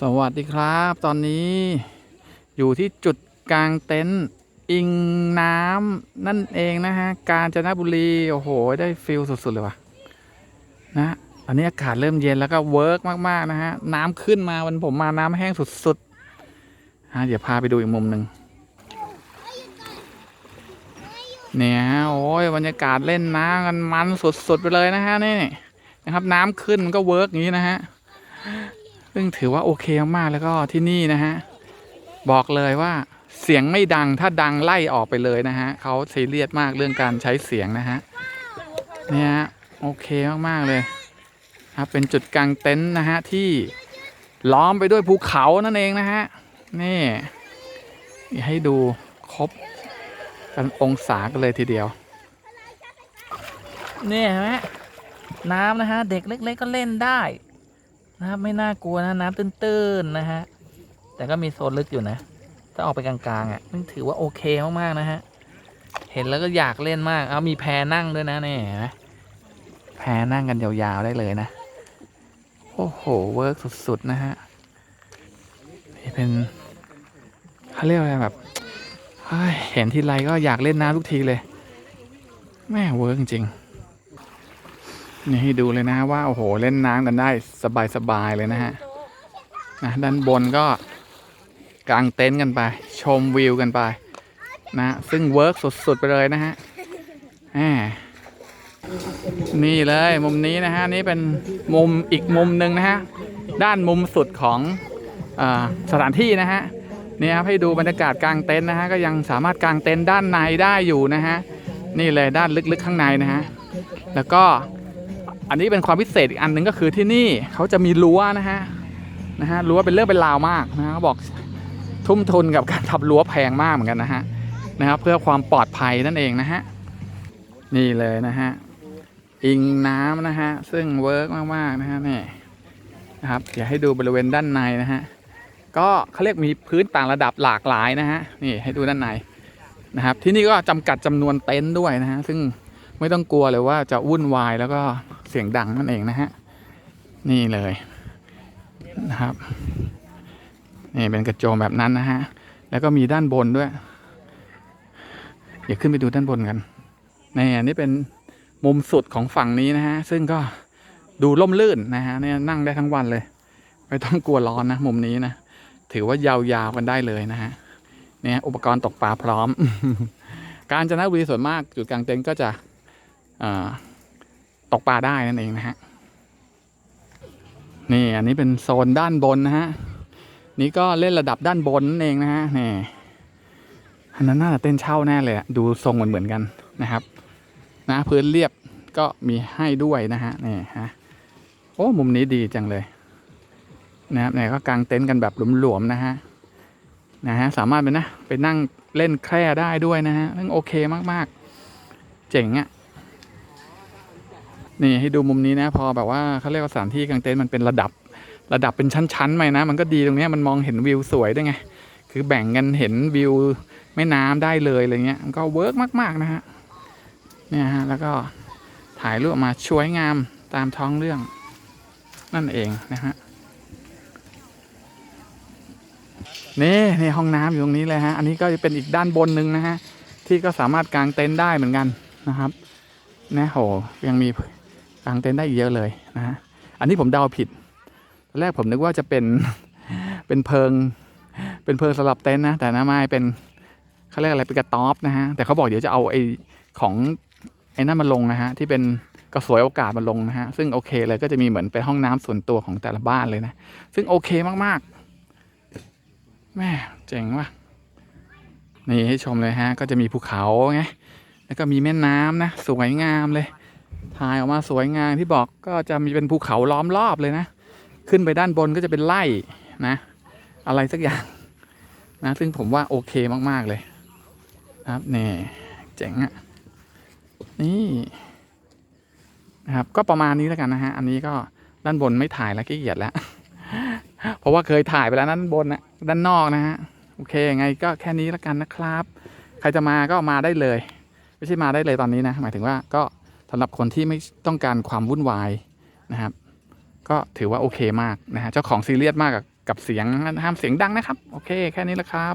สวัสดีครับ ตอนนี้อยู่ที่จุดกลางเต็นท์อิงน้ำนั่นเองนะฮะ กาญจนบุรี โอ้โห ได้ฟิลสุด ๆ เลยว่ะ นะตอนนี้อากาศเริ่มเย็นแล้วก็เวิร์กมาก ๆ นะฮะ น้ำขึ้นมาวันผมมาน้ำแห้งสุดๆฮะเดี๋ยวพาไปดูอีกมุมหนึ่งเนี่ยฮะโอ้ยบรรยากาศเล่นน้ำกันมันสุดๆไปเลยนะฮะนี่นะครับ น้ำขึ้นมันก็เวิร์กอย่างนี้นะฮะ ซึ่งถือว่าโอเคมากๆแล้วก็ที่นี่นะฮะ บอกเลยว่าเสียงไม่ดังถ้าดังไล่ออกไปเลยนะฮะเขาซีเรียสมากเรื่องการใช้เสียงนะฮะเนี่ยฮะโอเคมากๆเลยครับเป็นจุดกลางเต็นท์นะฮะที่ล้อมไปด้วยภูเขานั่นเองนะฮะนี่ให้ดูครบกันองศากันเลยทีเดียวเนี่ยเห็นไหมน้ำนะฮะเด็กเล็ก ๆ ก็เล่นได้ นะครับไม่น่ากลัวนะน้ำตื้นๆนะฮะแต่ก็มีโซนลึกอยู่นะ ถ้าออกไปกลางๆอะนี่ถือว่าโอเคมากๆนะฮะเห็นแล้วก็อยากเล่นมากเอามีแพนั่งด้วยนะเนี่เห็นไหมแพนั่งกันยาวๆได้เลยนะโอ้โหเวิร์กสุดๆนะฮะนี่เป็นเขาเรียกอะไรแบบเห็นทีไรก็อยากเล่นน้ำทุกทีเลย แม่เวิร์กจริง นี่ให้ดูเลยนะว่าโอ้โหเล่นน้ำกันได้สบายๆเลยนะฮะนะด้านบนก็กางเต็นท์กันไป ชมวิวกันไป นะซึ่งเวิร์กสุด ๆ ไปเลยนะฮะแหมนี่เลยมุมนี้นะฮะนี่เป็นมุมอีกมุมหนึ่งนะฮะด้านมุมสุดของอสถานที่นะฮะนี่ครับให้ดูบรรยากาศกลางเต็นท์นะฮะก็ยังสามารถกางเต็นท์ด้านในได้อยู่นะฮะนี่เลยด้านลึกๆข้างในนะฮะแล้วก็ อันนี้เป็นความพิเศษอีกอันหนึ่งก็คือที่นี่เขาจะมีรั้วนะฮะนะฮะรั้วเป็นเรื่องเป็นราวมากนะฮะเขาบอกทุ่มทุนกับการทำรั้วแพงมากเหมือนกันนะฮะนะครับเพื่อความปลอดภัยนั่นเองนะฮะนี่เลยนะฮะอิงน้ำนะฮะซึ่งเวิร์กมากๆนะฮะนี่นะครับอยากให้ดูบริเวณด้านในนะฮะก็เขาเรียกมีพื้นต่างระดับหลากหลายนะฮะนี่ให้ดูด้านในนะครับที่นี่ก็จำกัดจำนวนเต็นท์ด้วยนะฮะซึ่งไม่ต้องกลัวเลยว่าจะวุ่นวายแล้วก็ สียงดังนั่นเองนะฮะ นี่เลยนะครับ นี่เป็นกระโจมแบบนั้นนะฮะ แล้วก็มีด้านบนด้วย เดี๋ยวขึ้นไปดูด้านบนกัน นี่อันนี้เป็นมุมสุดของฝั่งนี้นะฮะ ซึ่งก็ดูร่มรื่นนะฮะเนี่ยนั่งได้ทั้งวันเลย ไม่ต้องกลัวร้อนนะ มุมนี้นะ ถือว่ายาวๆกันได้เลยนะฮะ เนี่ยอุปกรณ์ตกปลาพร้อม การจนบุรีส่วนมากจุดกลางเต็นท์ก็จะอ่า ตกปลาได้นั่นเองนะฮะนี่อันนี้เป็นโซนด้านบนนะฮะนี่ก็เล่นระดับด้านบนนั่นเองนะฮะนี่อันนั้นน่าจะเต้นเช่าแน่เลยดูทรงเหมือนเหมือนกันนะครับ นะพื้นเรียบก็มีให้ด้วยนะฮะนี่ฮะโอ้มุมนี้ดีจังเลย นะครับเนี่ยก็กางเต็นท์กันแบบหลวมๆนะฮะนะฮะสามารถไปนะไปนั่งเล่นแคร่ได้ด้วยนะฮะซึ่งโอเคมากๆ เจ๋งอะ นี่ให้ดูมุมนี้นะ พอแบบว่าเขาเรียกว่าสถานที่กางเต็นท์มันเป็นระดับ ระดับเป็นชั้นๆไปนะ มันก็ดีตรงนี้มันมองเห็นวิวสวยด้วยไง คือแบ่งกันเห็นวิวแม่น้ำได้เลยอะไรเงี้ย มันก็เวิร์กมากๆนะฮะ เนี่ยฮะ แล้วก็ถ่ายรูปมาช่วยงามตามท้องเรื่อง นั่นเองนะฮะ นี่นี่ห้องน้ำอยู่ตรงนี้เลยฮะ อันนี้ก็จะเป็นอีกด้านบนหนึ่งนะฮะ ที่ก็สามารถกางเต็นท์ได้เหมือนกันนะครับนะโหยังมี กางเต็นท์ได้เยอะเลยนะฮะอันนี้ผมเดาผิดตอนแรกผมนึกว่าจะเป็นเป็นเพิง เป็นเพิงสำหรับเต็นท์นะ แต่นะไม่เป็นเขาเรียกอะไรเป็นกระต๊อบนะฮะแต่เขาบอกเดี๋ยวจะเอาไอ้ของไอ้นั่นมาลงนะฮะที่เป็นกระสวยโอกาสมาลงนะฮะ ซึ่งโอเคเลยก็จะมีเหมือนเป็นห้องน้ำส่วนตัวของแต่ละบ้านเลยนะ ซึ่งโอเคมากๆ แม่เจ๋งว่ะ นี่ให้ชมเลยฮะ ก็จะมีภูเขาไง แล้วก็มีแม่น้ำนะ สวยงามเลย ถ่ายออกมาสวยงามที่บอกก็จะมีเป็นภูเขาล้อมรอบเลยนะ ขึ้นไปด้านบนก็จะเป็นไร่นะ อะไรสักอย่างนะ ซึ่งผมว่าโอเคมาก ๆ เลยครับนี่เจ๋งอะนี่นะครับก็ประมาณนี้แล้วกันนะฮะ อันนี้ก็ด้านบนไม่ถ่ายแล้วขี้เกียจแล้ว เพราะว่าเคยถ่ายไปแล้วด้านบนนะด้านนอกนะฮะโอเคยังไงก็แค่นี้แล้วกันนะครับ ใครจะมาก็มาได้เลย ไม่ใช่มาได้เลยตอนนี้นะ หมายถึงว่าก็ สำหรับคนที่ไม่ต้องการความวุ่นวายนะครับ ก็ถือว่าโอเคมากนะฮะเจ้าของซีเรียสมากกับกับเสียงห้ามเสียงดังนะครับ โอเค แค่นี้แหละครับ